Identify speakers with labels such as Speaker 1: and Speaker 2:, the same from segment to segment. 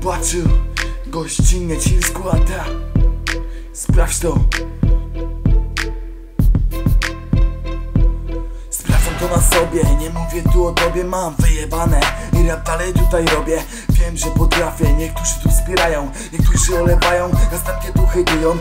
Speaker 1: zobaczył Gościnnie ci składa. Sprawdź to. Sprawdzam to na sobie, nie mówię tu o tobie Mam wyjebane. I rap dalej tutaj robię. Wiem, że potrafię, niektórzy tu wspierają Niektórzy olewają, następnie tu hejtują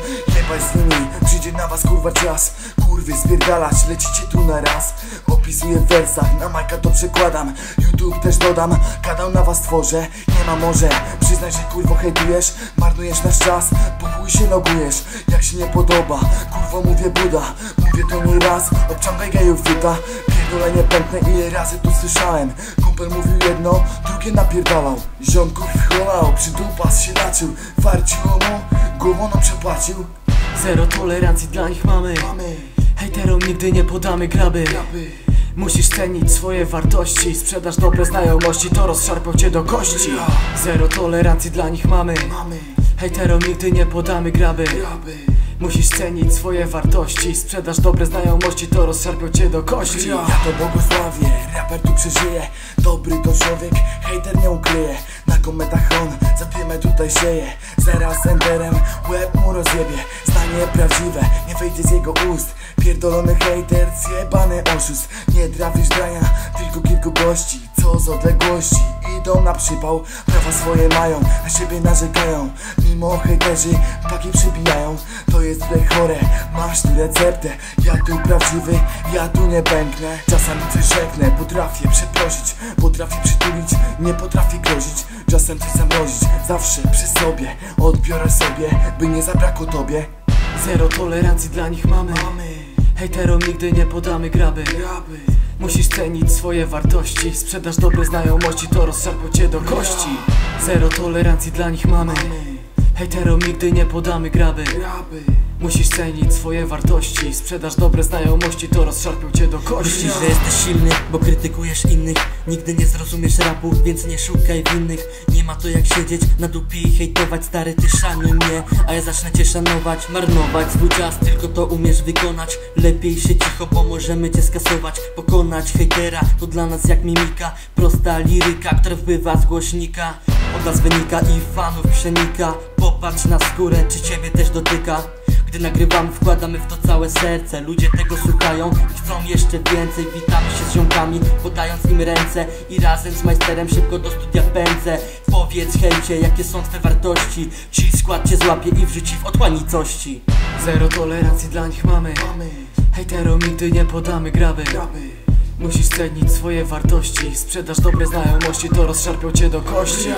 Speaker 1: Jebać z nimi, przyjdzie na was kurwa czas. Kurwy spierdalać, lecicie tu na raz. Opisuję w wersach, na majka to przekładam. YouTube też dodam, kanał na was tworzę. Nie ma może, przyznaj, że kurwo hejtujesz. Marnujesz nasz czas, po chuj się logujesz Jak się nie podoba, kurwo mówię Buda. Mówię to nie raz, obciągaj gejów fiuta Pierdolenie pękne, ile razy tu słyszałem. Kumpel mówił jedno, drugie napierdalał. Ziomków cholał, przy dupas się laczył Warciło mu, głową przepłacił
Speaker 2: Zero tolerancji dla nich mamy. Hejterom nigdy nie podamy graby Musisz cenić swoje wartości. Sprzedaż dobre znajomości, to rozszarpią cię do kości. Zero tolerancji dla nich mamy. Hejterom nigdy nie podamy graby Musisz cenić swoje wartości. Sprzedaż dobre znajomości, to rozszarpią cię do kości.
Speaker 1: Ja to błogosławię, raper tu przeżyje. Dobry to człowiek, hejter nie ukryje. Na komentach on zadymę tutaj sieje. Zaraz enderem łeb mu rozjebie Zdanie prawdziwe, nie wyjdzie z jego ust. Pierdolony hejter, zjebany oszust. Nie trafisz drania, tylko kilku gości. Co z odległości? Idą na przypał Prawa swoje mają, na siebie narzekają. Mimo hejterzy paki przybijają. To jest chore, masz tu receptę. Ja tu prawdziwy, ja tu nie pęknę. Czasami coś rzeknę, potrafię przeprosić Potrafię przytulić, nie potrafię grozić. Czasem coś zamrozić, zawsze przy sobie Odbiorę sobie, by nie zabrakło tobie
Speaker 2: Zero tolerancji dla nich mamy. Hejterom nigdy nie podamy graby. Musisz cenić swoje wartości. Sprzedaż dobre znajomości, to rozszarpią cię do kości. Zero tolerancji dla nich mamy Hejterom nigdy nie podamy graby. Musisz cenić swoje wartości. Sprzedaż dobre znajomości, to rozszarpią cię do kości.
Speaker 3: Myślisz, że jesteś silny, bo krytykujesz innych. Nigdy nie zrozumiesz rapu, więc nie szukaj winnych. Nie ma to jak siedzieć na dupie i hejtować Stary, ty szanuj mnie, a ja zacznę cię szanować Marnować swój czas, tylko to umiesz wykonać. Lepiej się cicho, bo możemy cię skasować. Pokonać hejtera, to dla nas jak mimika. Prosta liryka, która wpływa z głośnika. Od nas wynika i fanów przenika Popatrz na skórę, czy ciebie też dotyka? Gdy nagrywamy, wkładamy w to całe serce. Ludzie tego słuchają i chcą jeszcze więcej. Witamy się z ziomkami, podając im ręce. I razem z majsterem szybko do studia pędzę. Powiedz chęcie, jakie są twoje wartości. Ci skład cię złapie i wrzuci w otłanicości
Speaker 2: Zero tolerancji dla nich mamy.
Speaker 1: Mamy.
Speaker 2: Hejterom nigdy nie podamy graby.
Speaker 1: Graby.
Speaker 2: Musisz cenić swoje wartości. Sprzedaż dobre znajomości, to rozszarpią cię do kości.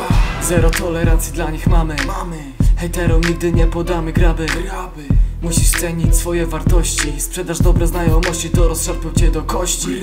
Speaker 2: Zero tolerancji dla nich mamy.
Speaker 1: Mamy
Speaker 2: Hejterom nigdy nie podamy graby.
Speaker 1: Graby.
Speaker 2: Musisz cenić swoje wartości. Sprzedaż dobre znajomości, to rozszarpią cię do kości